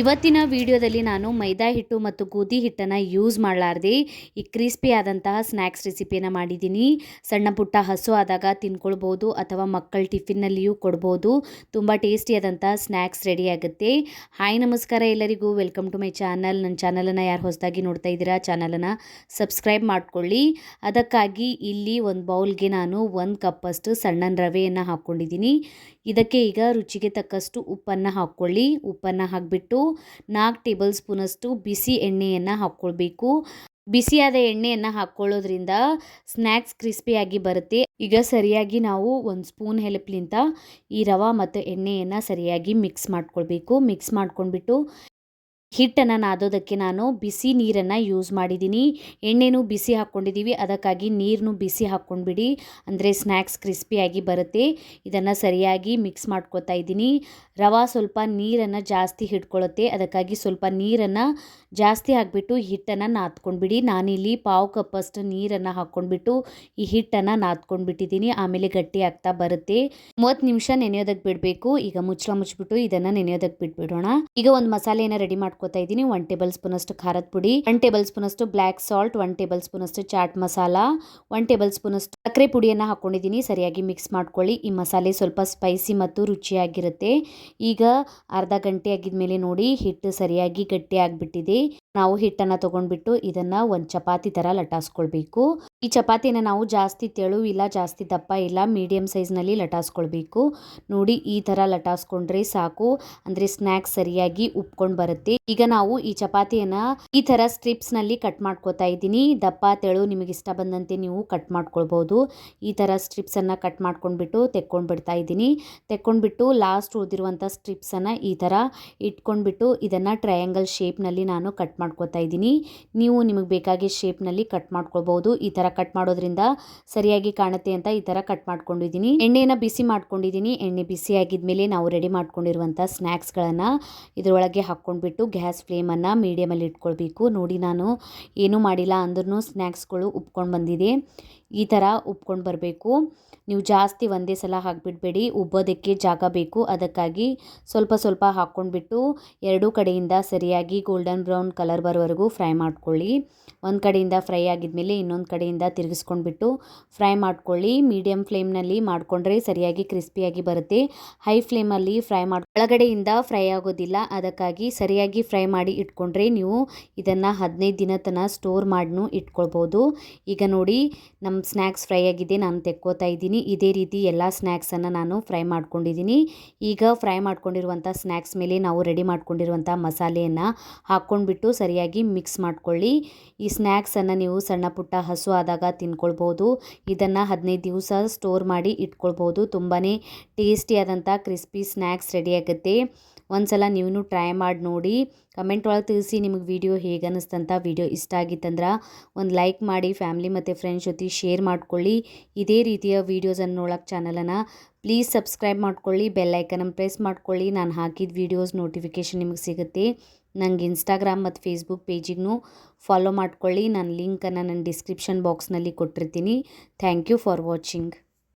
ಇವತ್ತಿನ ವಿಡಿಯೋದಲ್ಲಿ ನಾನು ಮೈದಾ ಹಿಟ್ಟು ಮತ್ತು ಗೋಧಿ ಹಿಟ್ಟನ್ನು ಯೂಸ್ ಮಾಡಲಾರ್ದೆ, ಈ ಕ್ರಿಸ್ಪಿ ಆದಂತಹ ಸ್ನ್ಯಾಕ್ಸ್ ರೆಸಿಪಿಯನ್ನು ಮಾಡಿದ್ದೀನಿ. ಸಣ್ಣ ಪುಟ್ಟ ಹಸು ಆದಾಗ ತಿನ್ಕೊಳ್ಬೋದು ಅಥವಾ ಮಕ್ಕಳ ಟಿಫಿನ್ನಲ್ಲಿಯೂ ಕೊಡ್ಬೋದು. ತುಂಬ ಟೇಸ್ಟಿಯಾದಂತಹ ಸ್ನ್ಯಾಕ್ಸ್ ರೆಡಿ ಆಗುತ್ತೆ. ಹಾಯ್ ನಮಸ್ಕಾರ ಎಲ್ಲರಿಗೂ. ವೆಲ್ಕಮ್ ಟು ಮೈ ಚಾನಲ್ ನನ್ನ ಚಾನಲನ್ನು ಯಾರು ಹೊಸದಾಗಿ ನೋಡ್ತಾ ಇದ್ದೀರಾ ಚಾನಲನ್ನು ಸಬ್ಸ್ಕ್ರೈಬ್ ಮಾಡಿಕೊಳ್ಳಿ. ಅದಕ್ಕಾಗಿ ಇಲ್ಲಿ ಒಂದು ಬೌಲ್ಗೆ ನಾನು ಒಂದು ಕಪ್ಪಷ್ಟು ಸಣ್ಣ ರವೆಯನ್ನು ಹಾಕ್ಕೊಂಡಿದ್ದೀನಿ ಇದಕ್ಕೆ ಈಗ ರುಚಿಗೆ ತಕ್ಕಷ್ಟು ಉಪ್ಪನ್ನು ಹಾಕ್ಕೊಳ್ಳಿ. ಉಪ್ಪನ್ನು ಹಾಕಿಬಿಟ್ಟು ನಾಲ್ಕು ಟೇಬಲ್ ಸ್ಪೂನಷ್ಟು ಬಿಸಿ ಎಣ್ಣೆಯನ್ನು ಹಾಕ್ಕೊಳ್ಬೇಕು. ಬಿಸಿಯಾದ ಎಣ್ಣೆಯನ್ನು ಹಾಕ್ಕೊಳ್ಳೋದ್ರಿಂದ ಸ್ನ್ಯಾಕ್ಸ್ ಕ್ರಿಸ್ಪಿಯಾಗಿ ಬರುತ್ತೆ. ಈಗ ಸರಿಯಾಗಿ ನಾವು ಒಂದು ಸ್ಪೂನ್ ಹೆಲ್ಪ್ಲಿಂತ ಈ ರವೆ ಮತ್ತು ಎಣ್ಣೆಯನ್ನು ಸರಿಯಾಗಿ ಮಿಕ್ಸ್ ಮಾಡ್ಕೊಳ್ಬೇಕು. ಮಿಕ್ಸ್ ಮಾಡ್ಕೊಂಡ್ಬಿಟ್ಟು ಹಿಟ್ಟನ್ನು ನಾದೋದಕ್ಕೆ ನಾನು ಬಿಸಿ ನೀರನ್ನು ಯೂಸ್ ಮಾಡಿದ್ದೀನಿ. ಎಣ್ಣೆನೂ ಬಿಸಿ ಹಾಕ್ಕೊಂಡಿದ್ದೀವಿ ಅದಕ್ಕಾಗಿ ನೀರನ್ನು ಬಿಸಿ ಹಾಕ್ಕೊಂಡ್ಬಿಡಿ. ಅಂದರೆ ಸ್ನ್ಯಾಕ್ಸ್ ಕ್ರಿಸ್ಪಿಯಾಗಿ ಬರುತ್ತೆ. ಇದನ್ನು ಸರಿಯಾಗಿ ಮಿಕ್ಸ್ ಮಾಡ್ಕೋತಾ ಇದ್ದೀನಿ. ರವೆ ಸ್ವಲ್ಪ ನೀರನ್ನು ಜಾಸ್ತಿ ಹಿಡ್ಕೊಳ್ಳುತ್ತೆ ಅದಕ್ಕಾಗಿ ಸ್ವಲ್ಪ ನೀರನ್ನು ಜಾಸ್ತಿ ಹಾಕಿಬಿಟ್ಟು ಹಿಟ್ಟನ್ನು ನಾದ್ಕೊಂಡ್ಬಿಡಿ. ನಾನಿಲ್ಲಿ ಪಾವು ಕಪ್ಪಷ್ಟು ನೀರನ್ನು ಹಾಕ್ಕೊಂಡ್ಬಿಟ್ಟು ಈ ಹಿಟ್ಟನ್ನು ನಾದ್ಕೊಂಡ್ಬಿಟ್ಟಿದ್ದೀನಿ. ಆಮೇಲೆ ಗಟ್ಟಿ ಆಗ್ತಾ ಬರುತ್ತೆ. ಮೂವತ್ತು ನಿಮಿಷ ನೆನೆಯೋದಕ್ಕೆ ಬಿಡಬೇಕು. ಈಗ ಮುಚ್ಚಳ ಮುಚ್ಚಿಬಿಟ್ಟು ಇದನ್ನು ನೆನೆಯೋದಕ್ಕೆ ಬಿಟ್ಬಿಡೋಣ. ಈಗ ಒಂದು ಮಸಾಲೆಯನ್ನು ರೆಡಿ ಮಾಡ್ಕೋತಾ ಇದ್ದೀನಿ. ಒನ್ ಟೇಬಲ್ ಸ್ಪೂನ್ ಅಷ್ಟು ಖಾರದ ಪುಡಿ ಒನ್ ಟೇಬಲ್ ಸ್ಪೂನ್ ಅಷ್ಟು black salt one tablespoon ಅಷ್ಟು chaat masala one tablespoon ಅಷ್ಟು ಸಕ್ಕರೆ ಪುಡಿಯನ್ನು ಹಾಕೊಂಡಿದ್ದೀನಿ. ಸರಿಯಾಗಿ ಮಿಕ್ಸ್ ಮಾಡ್ಕೊಳ್ಳಿ. ಈ ಮಸಾಲೆ ಸ್ವಲ್ಪ ಸ್ಪೈಸಿ ಮತ್ತು ರುಚಿಯಾಗಿರುತ್ತೆ. ಈಗ ಅರ್ಧ ಗಂಟೆ ಆಗಿದ್ಮೇಲೆ ನೋಡಿ, ಹಿಟ್ಟು ಸರಿಯಾಗಿ ಗಟ್ಟಿ ಆಗಿಬಿಟ್ಟಿದೆ. ನಾವು ಹಿಟ್ಟನ್ನು ತೊಗೊಂಡ್ಬಿಟ್ಟು ಇದನ್ನು ಒಂದು ಚಪಾತಿ ಥರ ಲಟಾಸ್ಕೊಳ್ಬೇಕು. ಈ ಚಪಾತಿನ ನಾವು ಜಾಸ್ತಿ ತೆಳು ಇಲ್ಲ ಜಾಸ್ತಿ ದಪ್ಪ ಇಲ್ಲ ಮೀಡಿಯಮ್ ಸೈಜ್ನಲ್ಲಿ ಲಟಾಸ್ಕೊಳ್ಬೇಕು. ನೋಡಿ ಈ ಥರ ಲಟಾಸ್ಕೊಂಡ್ರೆ ಸಾಕು. ಅಂದರೆ ಸ್ನ್ಯಾಕ್ಸ್ ಸರಿಯಾಗಿ ಉಪ್ಕೊಂಡು ಬರುತ್ತೆ. ಈಗ ನಾವು ಈ ಚಪಾತಿಯನ್ನು ಈ ಥರ ಸ್ಟ್ರಿಪ್ಸ್ನಲ್ಲಿ ಕಟ್ ಮಾಡ್ಕೋತಾ ಇದ್ದೀನಿ. ದಪ್ಪ, ತೆಳು ನಿಮಗೆ ಇಷ್ಟ ಬಂದಂತೆ ನೀವು ಕಟ್ ಮಾಡ್ಕೊಳ್ಬೋದು. ಈ ಥರ ಸ್ಟ್ರಿಪ್ಸನ್ನು ಕಟ್ ಮಾಡ್ಕೊಂಡ್ಬಿಟ್ಟು ತೆಕ್ಕೊಂಡ್ಬಿಡ್ತಾ ಇದ್ದೀನಿ. ತೆಕ್ಕೊಂಡ್ಬಿಟ್ಟು ಲಾಸ್ಟ್ ಉಳಿದಿರುವಂಥ ಸ್ಟ್ರಿಪ್ಸನ್ನು ಈ ಥರ ಇಟ್ಕೊಂಡ್ಬಿಟ್ಟು ಇದನ್ನು ಟ್ರಯಾಂಗಲ್ ಶೇಪ್ನಲ್ಲಿ ನಾನು ಕಟ್ ಮಾಡ್ಕೋತಾ ಇದ್ದೀನಿ. ನೀವು ನಿಮಗೆ ಬೇಕಾಗಿ ಶೇಪ್ನಲ್ಲಿ ಕಟ್ ಮಾಡ್ಕೊಳ್ಬೋದು ಈ ಥರ ಕಟ್ ಮಾಡೋದ್ರಿಂದ ಸರಿಯಾಗಿ ಕಾಣುತ್ತೆ ಅಂತ ಈ ಥರ ಕಟ್ ಮಾಡ್ಕೊಂಡಿದ್ದೀನಿ. ಎಣ್ಣೆನ ಬಿಸಿ ಮಾಡ್ಕೊಂಡಿದ್ದೀನಿ. ಎಣ್ಣೆ ಬಿಸಿ ಆಗಿದ್ಮೇಲೆ ನಾವು ರೆಡಿ ಮಾಡ್ಕೊಂಡಿರುವಂಥ ಸ್ನ್ಯಾಕ್ಸ್ಗಳನ್ನು ಇದರೊಳಗೆ ಹಾಕ್ಕೊಂಡ್ಬಿಟ್ಟು ಗ್ಯಾಸ್ ಫ್ಲೇಮನ್ನು ಮೀಡಿಯಮಲ್ಲಿ ಇಟ್ಕೊಳ್ಬೇಕು. ನೋಡಿ ನಾನು ಏನೂ ಮಾಡಿಲ್ಲ ಅಂದ್ರೂ ಸ್ನ್ಯಾಕ್ಸ್ಗಳು ಉಪ್ಕೊಂಡು ಬಂದಿದೆ. ಈ ಥರ ಉಪ್ಕೊಂಡು ಬರಬೇಕು. ನೀವು ಜಾಸ್ತಿ ಒಂದೇ ಸಲ ಹಾಕ್ಬಿಡ್ಬೇಡಿ. ಉಬ್ಬೋದಕ್ಕೆ ಜಾಗ ಬೇಕು. ಅದಕ್ಕಾಗಿ ಸ್ವಲ್ಪ ಸ್ವಲ್ಪ ಹಾಕ್ಕೊಂಡ್ಬಿಟ್ಟು ಎರಡೂ ಕಡೆಯಿಂದ ಸರಿಯಾಗಿ ಗೋಲ್ಡನ್ ಬ್ರೌನ್ ಕಲರ್ ಬರೋವರೆಗೂ ಫ್ರೈ ಮಾಡ್ಕೊಳ್ಳಿ. ಒಂದು ಕಡೆಯಿಂದ ಫ್ರೈ ಆಗಿದ್ಮೇಲೆ ಇನ್ನೊಂದು ಕಡೆಯಿಂದ ತಿರುಗಿಸ್ಕೊಂಡ್ಬಿಟ್ಟು ಫ್ರೈ ಮಾಡ್ಕೊಳ್ಳಿ. ಮೀಡಿಯಮ್ ಫ್ಲೇಮ್ನಲ್ಲಿ ಮಾಡಿಕೊಂಡ್ರೆ ಸರಿಯಾಗಿ ಕ್ರಿಸ್ಪಿಯಾಗಿ ಬರುತ್ತೆ. ಹೈ ಫ್ಲೇಮಲ್ಲಿ ಫ್ರೈ ಮಾಡಿ ಒಳಗಡೆಯಿಂದ ಫ್ರೈ ಆಗೋದಿಲ್ಲ. ಅದಕ್ಕಾಗಿ ಸರಿಯಾಗಿ ಫ್ರೈ ಮಾಡಿ ಇಟ್ಕೊಂಡ್ರೆ ನೀವು ಇದನ್ನು ಹದಿನೈದು ದಿನ ತನಕ ಸ್ಟೋರ್ ಮಾಡಿನೂ ಇಟ್ಕೊಳ್ಬೋದು. ಈಗ ನೋಡಿ ನಮ್ಮ ಸ್ನ್ಯಾಕ್ಸ್ ಫ್ರೈ ಆಗಿದೆ. ನಾನು ತೆಕ್ಕೋತಾ ಇದ್ದೀನಿ. ಇದೇ ರೀತಿ ಎಲ್ಲ ಸ್ನ್ಯಾಕ್ಸನ್ನು ನಾನು ಫ್ರೈ ಮಾಡ್ಕೊಂಡಿದ್ದೀನಿ. ಈಗ ಫ್ರೈ ಮಾಡ್ಕೊಂಡಿರುವಂಥ ಸ್ನ್ಯಾಕ್ಸ್ ಮೇಲೆ ನಾವು ರೆಡಿ ಮಾಡ್ಕೊಂಡಿರುವಂಥ ಮಸಾಲೆಯನ್ನು ಹಾಕ್ಕೊಂಡ್ಬಿಟ್ಟು ಸರಿಯಾಗಿ ಮಿಕ್ಸ್ ಮಾಡಿಕೊಳ್ಳಿ. ಈ ಸ್ನ್ಯಾಕ್ಸನ್ನು ನೀವು ಸಣ್ಣ ಪುಟ್ಟ ಹಸು ಆದಾಗ ತಿನ್ಕೊಳ್ಬೋದು. ಇದನ್ನು ಹದಿನೈದು ದಿವಸ ಸ್ಟೋರ್ ಮಾಡಿ ಇಟ್ಕೊಳ್ಬೋದು. ತುಂಬಾ ಟೇಸ್ಟಿಯಾದಂಥ ಕ್ರಿಸ್ಪಿ ಸ್ನ್ಯಾಕ್ಸ್ ರೆಡಿ ಆಗುತ್ತೆ ಒಂದು ಸಲ ನೀವು ಟ್ರೈ ಮಾಡಿ ನೋಡಿ. ಕಮೆಂಟ್ ಒಳಗೆ ತಿಳಿಸಿ ನಿಮಗೆ ವಿಡಿಯೋ ಹೇಗೆ ಅನ್ನಿಸ್ತಂತ ವಿಡಿಯೋ ಇಷ್ಟ ಆಗಿತ್ತಂದ್ರೆ ಒಂದು ಲೈಕ್ ಮಾಡಿ, ಫ್ಯಾಮ್ಲಿ ಮತ್ತು ಫ್ರೆಂಡ್ಸ್ ಜೊತೆ ಶೇರ್ ಮಾಡ್ಕೊಳ್ಳಿ. ಇದೇ ರೀತಿಯ ವೀಡಿಯೋಸನ್ನು ನೋಡೋಕ್ಕೆ ಚಾನಲನ್ನು ಪ್ಲೀಸ್ ಸಬ್ಸ್ಕ್ರೈಬ್ ಮಾಡ್ಕೊಳ್ಳಿ. ಬೆಲ್ಲೈಕನನ್ನು ಪ್ರೆಸ್ ಮಾಡ್ಕೊಳ್ಳಿ. ನಾನು ಹಾಕಿದ ವೀಡಿಯೋಸ್ ನೋಟಿಫಿಕೇಷನ್ ನಿಮಗೆ ಸಿಗುತ್ತೆ. ನನಗೆ ಇನ್ಸ್ಟಾಗ್ರಾಮ್ ಮತ್ತು ಫೇಸ್ಬುಕ್ ಪೇಜಿಗೂ ಫಾಲೋ ಮಾಡ್ಕೊಳ್ಳಿ. ನಾನು ಲಿಂಕನ್ನು ನನ್ನ ಡಿಸ್ಕ್ರಿಪ್ಷನ್ ಬಾಕ್ಸ್ನಲ್ಲಿ ಕೊಟ್ಟಿರ್ತೀನಿ. Thank you for watching